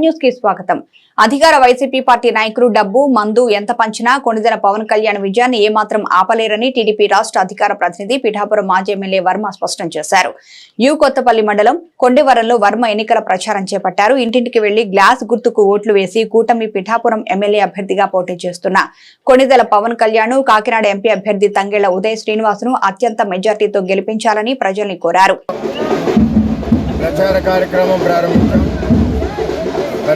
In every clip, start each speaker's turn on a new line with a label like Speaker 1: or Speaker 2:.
Speaker 1: న్యూస్కి స్వాగతం. అధికార వైసీపీ పార్టీ నాయకులు డబ్బు మందు ఎంత పంచినా కొణిదెల పవన్ కళ్యాణ్ విజయాన్ని ఏమాత్రం ఆపలేరని టీడీపీ రాష్ట్ర అధికార ప్రతినిధి పిఠాపురం మాజీ ఎమ్మెల్యే వర్మ స్పష్టం చేశారు. యు కొత్తపల్లి మండలం కొండెవరంలో వర్మ ఎన్నికల ప్రచారం చేపట్టారు. ఇంటింటికి వెళ్ళి గ్లాస్ గుర్తుకు ఓట్లు వేసి కూటమి పిఠాపురం ఎమ్మెల్యే అభ్యర్థిగా పోటీ చేస్తున్న కొణిదెల పవన్ కళ్యాణ్ కాకినాడ ఎంపీ అభ్యర్థి తంగేళ్ళ ఉదయ్ శ్రీనివాసును అత్యంత మెజార్టీతో గెలిపించాలని ప్రజల్ని కోరారు.
Speaker 2: ప్రచార కార్యక్రమం ప్రారంభించారు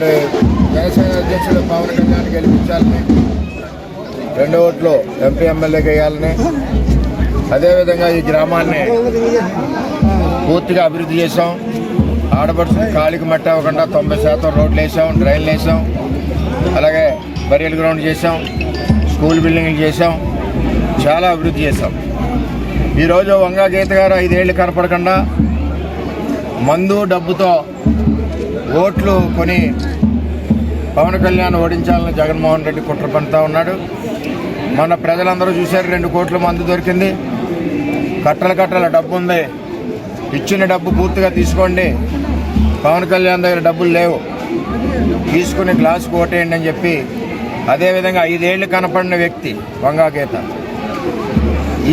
Speaker 2: మరి జనసేన అధ్యక్షుడు పవన్ కళ్యాణ్ గెలిపించాలని రెండు ఓట్లు ఎంపీ ఎమ్మెల్యేకి వేయాలని అదేవిధంగా ఈ గ్రామాన్ని పూర్తిగా అభివృద్ధి చేసాం ఆడపడుచు కాలికి మట్టి అవ్వకుండా తొంభై శాతం రోడ్లు వేసాం డ్రైన్లు వేసాం అలాగే బరియల్ గ్రౌండ్ చేసాం స్కూల్ బిల్డింగ్లు చేసాం చాలా అభివృద్ధి చేసాం ఈరోజు వంగా గీత గారు ఐదేళ్ళు కనపడకుండా మందు డబ్బుతో ఓట్లు కొని పవన్ కళ్యాణ్ ఓడించాలని జగన్మోహన్ రెడ్డి కుట్ర పడుతూ ఉన్నాడు. మన ప్రజలందరూ చూశారు రెండు కోట్ల మందు దొరికింది. కట్టల కట్టల డబ్బు ఉంది. ఇచ్చిన డబ్బు పూర్తిగా తీసుకోండి. పవన్ కళ్యాణ్ దగ్గర డబ్బులు లేవు. తీసుకుని గ్లాస్ కోటేయండి అని చెప్పి అదేవిధంగా ఐదేళ్ళు కనపడిన వ్యక్తి వంగాగీత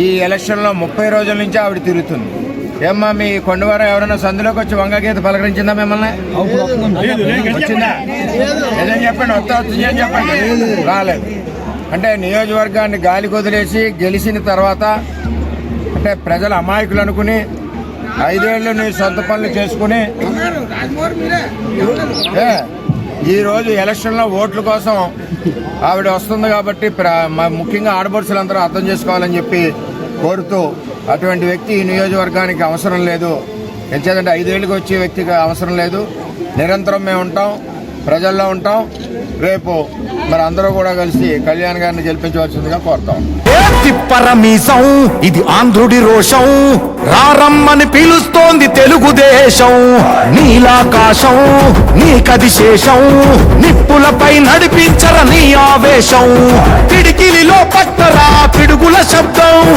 Speaker 2: ఈ ఎలక్షన్లో ముప్పై రోజుల నుంచి ఆవిడ తిరుగుతుంది. ఏమ్మా మీ కొండవారం ఎవరైనా సందులోకి వచ్చి వంగ గీత పలకరించిందా మిమ్మల్ని? వచ్చిందా? ఏదో చెప్పండి వస్తా వచ్చింది అని చెప్పండి? రాలేదు. అంటే నియోజకవర్గాన్ని గాలి కొదిలేసి గెలిచిన తర్వాత అంటే ప్రజల అమాయకులు అనుకుని ఐదేళ్ళు నీ సొంత పనులు చేసుకుని ఏ, ఈ రోజు ఎలక్షన్లో ఓట్ల కోసం ఆవిడ వస్తుంది కాబట్టి ముఖ్యంగా ఆడపడుచులందరూ అర్థం చేసుకోవాలని చెప్పి కోరుతూ అటువంటి వ్యక్తి ఈ నియోజకవర్గానికి అవసరం లేదు. ఎంచేదంటే ఐదేళ్ళకి వచ్చే వ్యక్తికి అవసరం లేదు. నిరంతరం మేము ఉంటాం ప్రజల్లో ఉంటాం. రేపు మరి అందరూ కూడా కలిసి కళ్యాణ్ గారిని గెలిపించవలసిందిగా కోరుతాం.
Speaker 3: తిప్పరమీసం ఇది ఆంధ్రుడి రోషం. రారమ్మని పిలుస్తోంది తెలుగుదేశం. నీలాకాశం నీకది శేషం. నిప్పులపై నడిపించర నీ ఆవేశం. పిడికిలిలో పట్టరా పిడుగుల శబ్దం.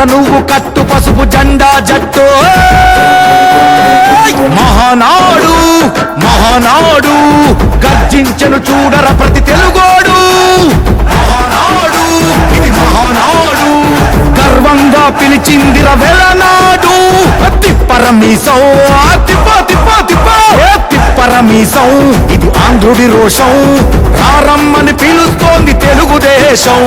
Speaker 3: కట్టర నువ్వు కట్టు పసుపు జెండా జట్టు. మహానాడు మహానాడు గర్జించను చూడర ప్రతి తెలుగోడు. మహానాడు ఇది మహానాడు గర్వంగా పిలిచిందిర వెలనాడు తిప్పరమీసం తిప్ప తిప్ప తిప్ప. తిప్పరమీసం ఇది ఆంధ్రుడి రోషం. రారమ్మని పిలుస్తోంది తెలుగుదేశం.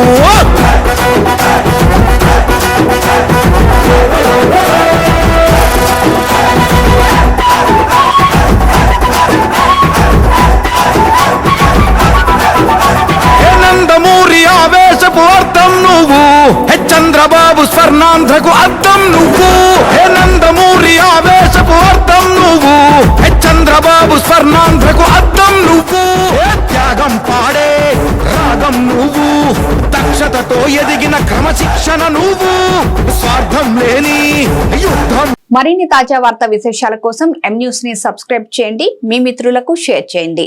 Speaker 3: వర్ణాంధకు అర్థం నువ్వు. హే నందమూరి ఆవేశపు అర్థం నువ్వు. హే చంద్రబాబు స్వర్ణాంధ్రకు అర్థం నువ్వు. త్యాగం పాడే రాగం నువ్వు. దక్షతతో ఎదిగిన క్రమశిక్షణ నువ్వు. స్వార్థం లేని యుద్ధం.
Speaker 1: మరిన్ని తాజా వార్తా విశేషాల కోసం ఎం న్యూస్ని సబ్స్క్రైబ్ చేయండి. మీ మిత్రులకు షేర్ చేయండి.